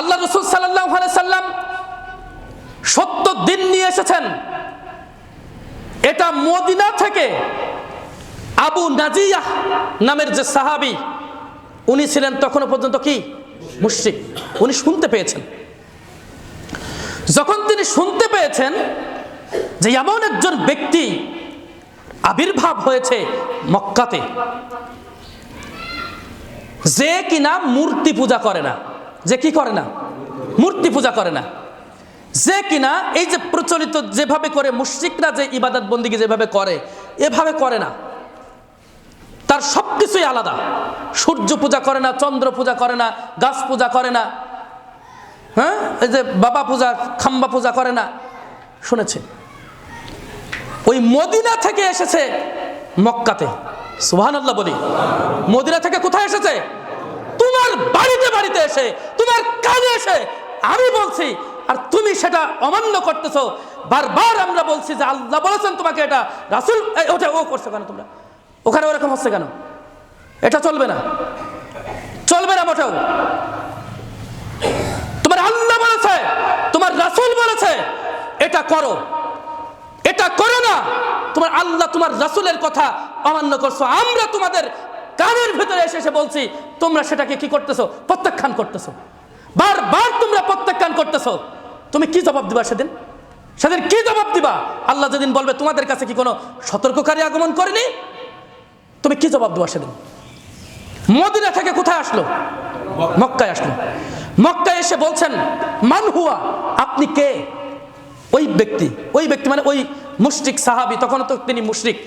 আল্লাহ রসুল সাল্লাহ সাল্লাম সত্য দিন নিয়ে এসেছেন। এটা মদিনা থেকে আবু নাজিয়া নামের যে সাহাবি, উনি ছিলেন তখনও পর্যন্ত কি? মুশরিক। উনি শুনতে পেয়েছেন। যখন তিনি শুনতে পেয়েছেন যে এমন একজন ব্যক্তি আবির্ভাব হয়েছে মক্কাতে, যে কিনা মূর্তি পূজা করে না। যে কি করে না? মূর্তি পূজা করে না। যে কিনা এই যে প্রচলিত যেভাবে করে, মুশ্রিকরা যে ইবাদত বন্দিকে যেভাবে করে, এভাবে করে না। তার সব কিছুই আলাদা। সূর্য পূজা করে না, চন্দ্র পূজা করে না, গাছ পূজা করে না। হ্যাঁ? এই যে বাবা পূজা, খাম্বা পূজা করে না। শুনেছে? ওই মদিনা থেকে এসেছে মক্কাতে। সুহান বলি। মদিনা থেকে কোথায় এসেছে? তোমার বাড়িতে বাড়িতে এসে তোমার কাজে এসে আমি বলছি, আর তুমি সেটা অমান্য করতেছো। বারবার আমরা বলছি যে আল্লাহ বলেছেন তোমাকে এটা, রাসুল ওটা ও করছ কেন তোমরা? ওখানে ওরকম হচ্ছে কেন? এটা চলবে না। চলবে না মোটেও। তোমার আল্লাহ বলেছে, তোমার রাসুল বলেছে, এটা করো। এটা করো না। তোমার আল্লাহ তোমার রাসুলের কথা অমান্য করছ। আমরা তোমাদের কানের ভিতরে এসে এসে বলছি, তোমরা সেটাকে কি করতেছো? প্রত্যাখ্যান করতেছো। বারবার তোমরা প্রত্যাখ্যান করতেছো। তুমি কি জবাব দিবা সেদিন? সেদিন কি জবাব দিবা? আল্লাহ যেদিন বলবে, তোমাদের কাছে কি কোনো সতর্ককারী আগমন করেনি? তুমি কি জবাব দেওয়া সেদিন? মদিনা থেকে কোথায় আসলো? মক্কায় আসলো। মক্কায় এসে বলছেন, মান হুয়া, আপনি কে? ওই ব্যক্তি ওই ব্যক্তি মানে ওই মুশরিক সাহাবি তখন তো তিনি মুশরিক।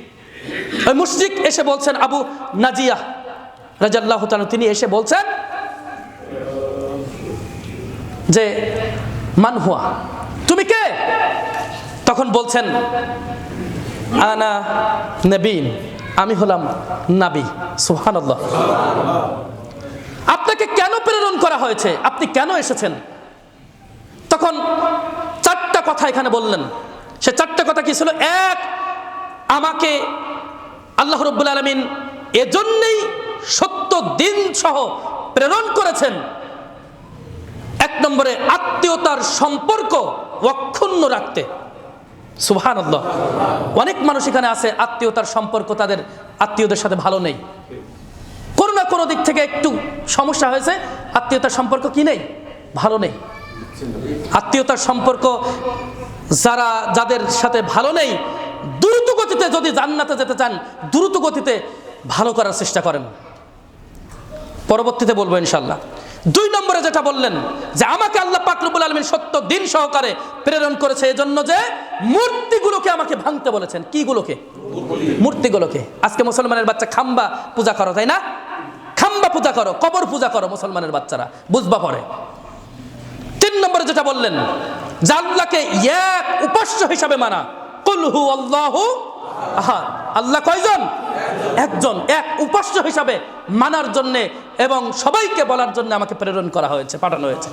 ওই মুশরিক এসে বলছেন, আবু নাজিয়া রাজাল্লাহ তিনি এসে বলছেন যে, মান হুয়া? তুমি কে? তখন বলছেন, আনা নবীন, আমি হলাম নাবি। সুবহানাল্লাহ। আপনাকে কেন প্রেরণ করা হয়েছে? আপনি কেন এসেছেন? তখন চারটা কথা এখানে বললেন। সে চারটা কথা কি ছিল? এক, আমাকে আল্লাহ রব্বুল আলমিন এজন্যই সত্য দিন সহ প্রেরণ করেছেন এক নম্বরে আত্মীয়তার সম্পর্ক অক্ষুণ্ণ রাখতে। সুবহান অনেক মানুষ এখানে আছে, আত্মীয়তার সম্পর্ক তাদের আত্মীয়দের সাথে ভালো নেই। কোনো না কোনো দিক থেকে একটু সমস্যা হয়েছে, আত্মীয়তার সম্পর্ক কি নেই? ভালো নেই। আত্মীয়তার সম্পর্ক যারা, যাদের সাথে ভালো নেই, দ্রুত গতিতে যদি জান্নাতে যেতে চান, দ্রুত গতিতে ভালো করার চেষ্টা করেন। পরবর্তীতে বলব ইনশাল্লাহ দুই নম্বরে যেটা বললেন, যে আমাকে আল্লাহ পাকরবুল আলমিন সত্য দিন সহকারে প্রেরণ করেছে এই জন্য যে মূর্তিগুলোকে আমাকে ভাঙতে বলেছেন। কিগুলোকে? মূর্তিগুলোকে। আজকে মুসলমানের বাচ্চা খাম্বা পূজা করো, তাই না? খাম্বা পূজা করো, কবর পূজা করো মুসলমানের বাচ্চারা, বুঝবা পরে। তিন নম্বরে যেটা বললেন আল্লাহকে এক উপাস্য হিসাবে মানা। কুলহু আল্লাহু আহাদ। আল্লাহ কয়জন? একজন। এক উপাস্য হিসাবে মানার জন্য এবং সবাইকে বলার জন্য আমাকে প্রেরণ করা হয়েছে, পাঠানো হয়েছে।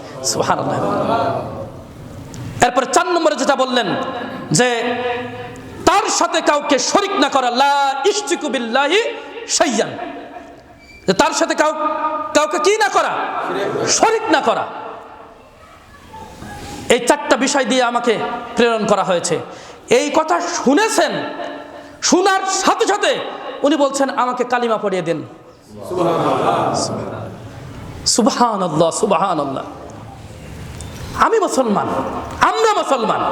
এরপরে চার নম্বরে যেটা বললেন যে, তার সাথে কাউকে শরিক না করা, লা শাইয়ান। যে তার সাথে কাউ, কাউকে কি না করা? শরিক না করা। এই চারটা বিষয় দিয়ে আমাকে প্রেরণ করা হয়েছে। এই কথা শুনেছেন, শোনার সাথে সাথে উনি বলছেন, আমাকে কালিমা পড়িয়ে দিন। সুবহান আল্লাহ সুবহান আল্লাহ আমি মুসলমান আমরা মুসলমান।